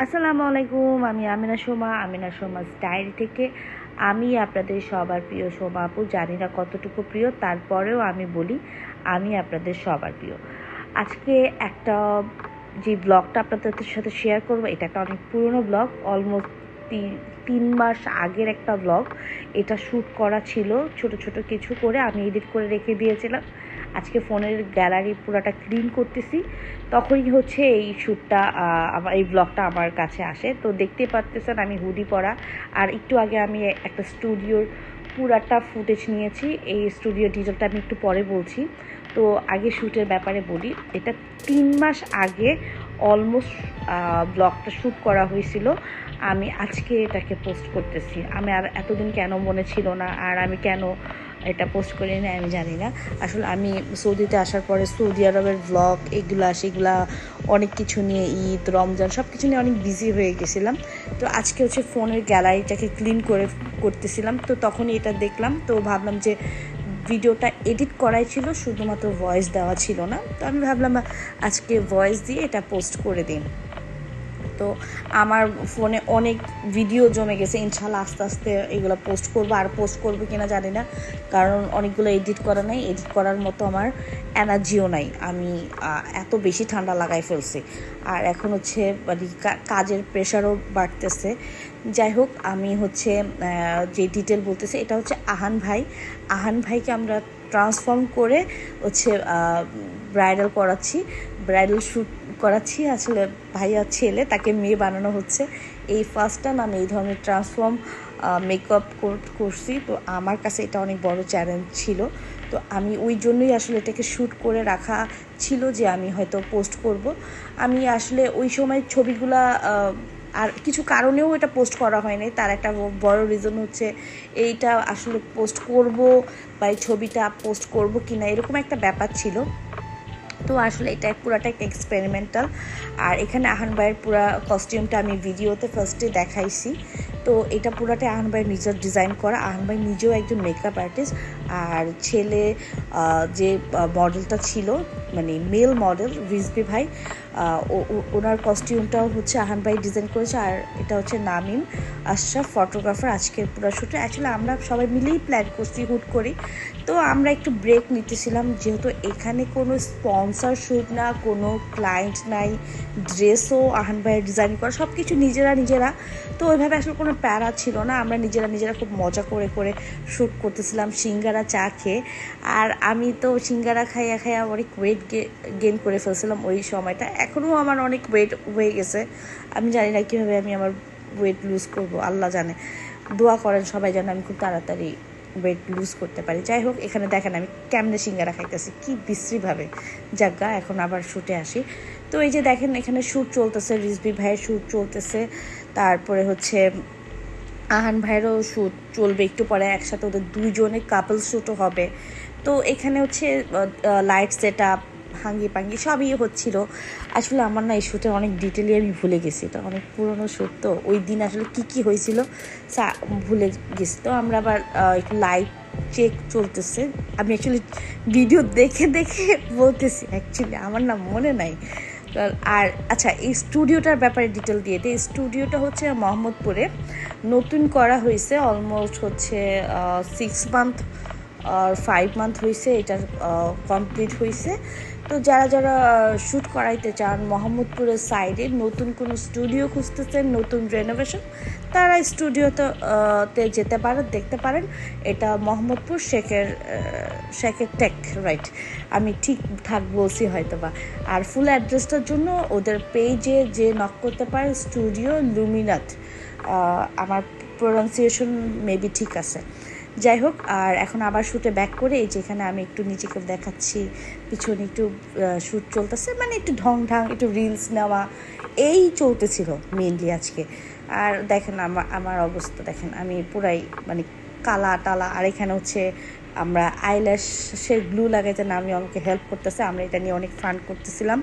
আসসালামু আলাইকুম, আমি আমিনা সোমা আমিনা সোমা স্টাইল থেকে। আমি আপনাদের সবার প্রিয় সোমা আপু, জানি না কতটুকু প্রিয়, তারপরেও আমি বলি, আমি আপনাদের সবার প্রিয়। আজকে একটা যে ব্লগটা আপনাদের সাথে শেয়ার করব, এটা একটা অনেক পুরনো ব্লগ অলমোস্ট তিন মাস আগের একটা ব্লগ এটা শ্যুট করা ছিল, ছোট ছোট কিছু করে আমি এডিট করে রেখে দিয়েছিলাম। আজকে ফোনের গ্যালারি পুরাটা ক্লিন করতেছি। তখনই হচ্ছে এই শ্যুটটা আমার এই ব্লগটা আমার কাছে আসে। তো দেখতে পাচ্তেছেন আমি হুডি পরা। আর একটু আগে আমি একটা স্টুডিওর পুরাটা ফুটেজ নিয়েছি। এই স্টুডিও ডিটেলটা আমি একটু পরে বলছি। তো আগে শ্যুটের ব্যাপারে বলি, এটা তিন মাস আগে অলমোস্ট ব্লগটা শ্যুট করা হয়েছিল। আমি আজকে এটাকে পোস্ট করতেছি। আমি আর এতদিন কেন মনে ছিল না, আর আমি কেন এটা পোস্ট করি না আমি জানি না। আসলে আমি সৌদিতে আসার পরে সৌদি আরবের ব্লগ, এগুলা, সেগুলা, অনেক কিছু নিয়ে ঈদ, রমজান সব কিছু নিয়ে অনেক বিজি হয়ে গেছিলাম। তো আজকে হচ্ছে ফোনের গ্যালারিটাকে ক্লিন করে করতেছিলাম। তো তখনই এটা দেখলাম। তো ভাবলাম যে ভিডিওটা এডিট করাই ছিল, শুধুমাত্র ভয়েস দেওয়া ছিল না। তো আমি ভাবলাম আজকে ভয়েস দিয়ে এটা পোস্ট করে দিন তো আমার ফোনে অনেক ভিডিও জমে গেছে। ইনশাল্লাহ আস্তে আস্তে এগুলো পোস্ট করব। আর পোস্ট করব কিনা জানি না। কারণ অনেকগুলো এডিট করা নাই। এডিট করার মতো আমার এনার্জিও নাই। আমি এত বেশি ঠান্ডা লাগাই ফেলছি। আর এখন হচ্ছে মানে কাজের প্রেশারও বাড়তেছে। যাই হোক, আমি হচ্ছে যে ডিটেল বলতেছে, এটা হচ্ছে আহান ভাই। আহান ভাইকে আমরা ট্রান্সফর্ম করে হচ্ছে ব্রাইডাল করাচ্ছি। ব্রাইডাল শ্যুট করাচ্ছি। আসলে ভাইয়া ছেলে, তাকে মেয়ে বানানো হচ্ছে। এই ফার্স্ট টাইম আমি এই ধরনের ট্রান্সফর্ম মেকআপ করছি। তো আমার কাছে এটা অনেক বড় চ্যালেঞ্জ ছিল। তো আমি ওই জন্যই আসলে এটাকে শ্যুট করে রাখা ছিল যে আমি হয়তো পোস্ট করব। আমি আসলে ওই সময় ছবিগুলা আর কিছু কারণেও এটা পোস্ট করা হয়নি তার একটা বড় রিজন হচ্ছে এইটা আসলে পোস্ট করব বা এই ছবিটা পোস্ট করব কি না এরকম একটা ব্যাপার ছিল। তো আসলে এটা পুরাটা এক্সপেরিমেন্টাল আর এখানে আহান ভাইয়ের পুরা কস্টিউমটা আমি ভিডিওতে ফার্স্টে দেখাইছি। তো এটা পুরাটা আহান ভাই নিজের ডিজাইন করা। আহান ভাই নিজেও একজন মেকআপ আর্টিস্ট আর ছেলে যে মডেলটা ছিল মানে মেল মডেল রিজবি ভাই ওনার কস্টিউমটাও হচ্ছে আহান ভাই ডিজাইন করেছে, আর এটা হচ্ছে নামিম আশরাফ ফটোগ্রাফার আজকের পুরো শ্যুটে অ্যাকচুয়ালি আমরা সবাই মিলেই প্ল্যান করছি, হুট করি। তো আমরা একটু ব্রেক নিতেছিলাম, যেহেতু এখানে কোনো স্পন্সার শ্যুট না, কোনো ক্লায়েন্ট নাই ড্রেসও আহান ভাইয়ের ডিজাইন করা সব কিছু নিজেরা নিজেরা। তো ওইভাবে আসলে কোনো প্যারা ছিল না, আমরা নিজেরা নিজেরা খুব মজা করে করে শ্যুট করতেছিলাম। সিঙ্গারা চা খেয়ে। আর আমি তো সিঙ্গারা খাইয়া খাইয়া অনেক ওয়েট গেন করে ফেলছিলাম ওই সময়টা। এখনও আমার অনেক ওয়েট হয়ে গেছে। আমি জানি না কীভাবে আমি আমার ওয়েট লুজ করব, আল্লাহ জানে। দোয়া করেন সবাই জানে আমি খুব তাড়াতাড়ি ওয়েট লুজ করতে পারি। যাই হোক, এখানে দেখেন আমি কেমনে সিঙ্গারা খাইতেছি, কি বিশ্রীভাবে। যাজ্ঞা এখন আবার শ্যুটে আসি। তো এই যে দেখেন এখানে শ্যুট চলতেছে রিজবি ভাইয়ের শ্যুট চলতেছে। তারপরে হচ্ছে আহান ভাইয়েরও শ্যুট চলবে একটু পরে, একসাথে ওদের দুইজনে কাপল শ্যুটও হবে। তো এখানে হচ্ছে লাইট সেট আপ হাঙ্গি পাঙ্গি সবই হচ্ছিল। আসলে আমার না এই শ্যুটে অনেক ডিটেলি আমি ভুলে গেছি। এটা অনেক পুরনো শ্যুট তো। ওই দিন আসলে কি কি হয়েছিল ভুলে গেছি। তো আমরা আবার একটু লাইট চেক চলতেছে। আমি অ্যাকচুয়ালি ভিডিও দেখে দেখে বলতেছি অ্যাকচুয়ালি আমার না মনে নাই। আর আচ্ছা এই স্টুডিওটার ব্যাপারে ডিটেল দিয়ে দিই। স্টুডিওটা হচ্ছে মোহাম্মদপুরে। নতুন করা হয়েছে অলমোস্ট হচ্ছে সিক্স মান্থ ফাইভ মান্থ হয়েছে এটা কমপ্লিট হয়েছে তো যারা যারা শ্যুট করাইতে চান, মোহাম্মদপুরের সাইডে নতুন কোনো স্টুডিও খুঁজতেছেন, নতুন রেনোভেশন তারা স্টুডিওতে তে যেতে পারেন, দেখতে পারেন। এটা মোহাম্মদপুর শেখের শেখের টেক রাইট আমি ঠিকঠাক বলছি হয়তো বা আর ফুল অ্যাড্রেসটার জন্য ওদের পেজে যে নক করতে পারে স্টুডিও লুমিনাথ আমার প্রোনাউন্সিয়েশন মেবি ঠিক আছে। যাই হোক, আর এখন আবার শ্যুটে ব্যাক করে এই যেখানে আমি একটু নিজেকে দেখাচ্ছি, পিছনে একটু শ্যুট চলতেছে মানে একটু ঢং ঢাং একটু রিলস নেওয়া, এই চলতেছিল মেনলি আজকে। আর দেখেন আমার আমার অবস্থা দেখেন, আমি পুরাই মানে কালা টালা, আর এখানে হচ্ছে আমরা আইল্যাশের গ্লু লাগাইতে না, আমি আমাকে হেল্প করতেছে, আমরা এটা নিয়ে অনেক ফান করতেছিলাম।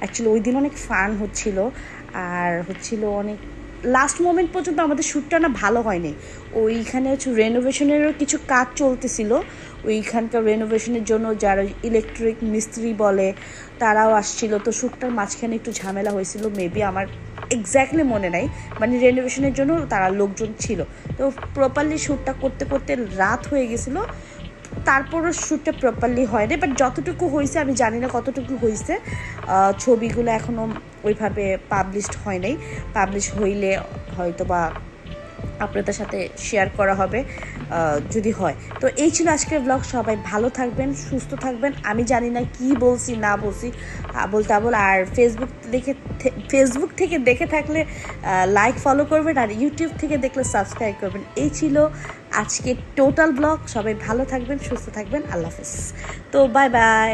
অ্যাকচুয়ালি ওই দিন অনেক ফান হচ্ছিল, আর হচ্ছিল অনেক লাস্ট মোমেন্ট পর্যন্ত আমাদের শ্যুটটা না ভালো হয়নি। ওইখানে হচ্ছে রেনোভেশনেরও কিছু কাজ চলতেছিল। ওইখানকার রেনোভেশনের জন্য যারা ইলেকট্রিক মিস্ত্রি বলে, তারাও আসছিল। তো শ্যুটটার মাঝখানে একটু ঝামেলা হয়েছিল মেবি আমার এক্স্যাক্টলি মনে নাই। মানে রেনোভেশনের জন্য তারা লোকজন ছিল। তো প্রপারলি শ্যুটটা করতে করতে রাত হয়ে গেছিল। তারপরও শ্যুটটা প্রপারলি হয়নি বাট যতটুকু হয়েছে, আমি জানি না কতটুকু হয়েছে ছবিগুলো এখনও ওইভাবে পাবলিশড হয় নাই। পাবলিশ হইলে হয়তো বা আপনাদের সাথে শেয়ার করা হবে যদি হয়। তো এই ছিল আজকের ব্লগ সবাই ভালো থাকবেন, সুস্থ থাকবেন। আমি জানি না কি বলছি, না বলছি, আবল তাবল, আর ফেসবুক দেখে ফেসবুক থেকে দেখে থাকলে লাইক ফলো করবেন, আর ইউটিউব থেকে দেখলে সাবস্ক্রাইব করবেন। এই ছিল আজকে টোটাল ব্লগ। সবাই ভালো থাকবেন সুস্থ থাকবেন। আল্লাহ হাফেজ। তো বাই বাই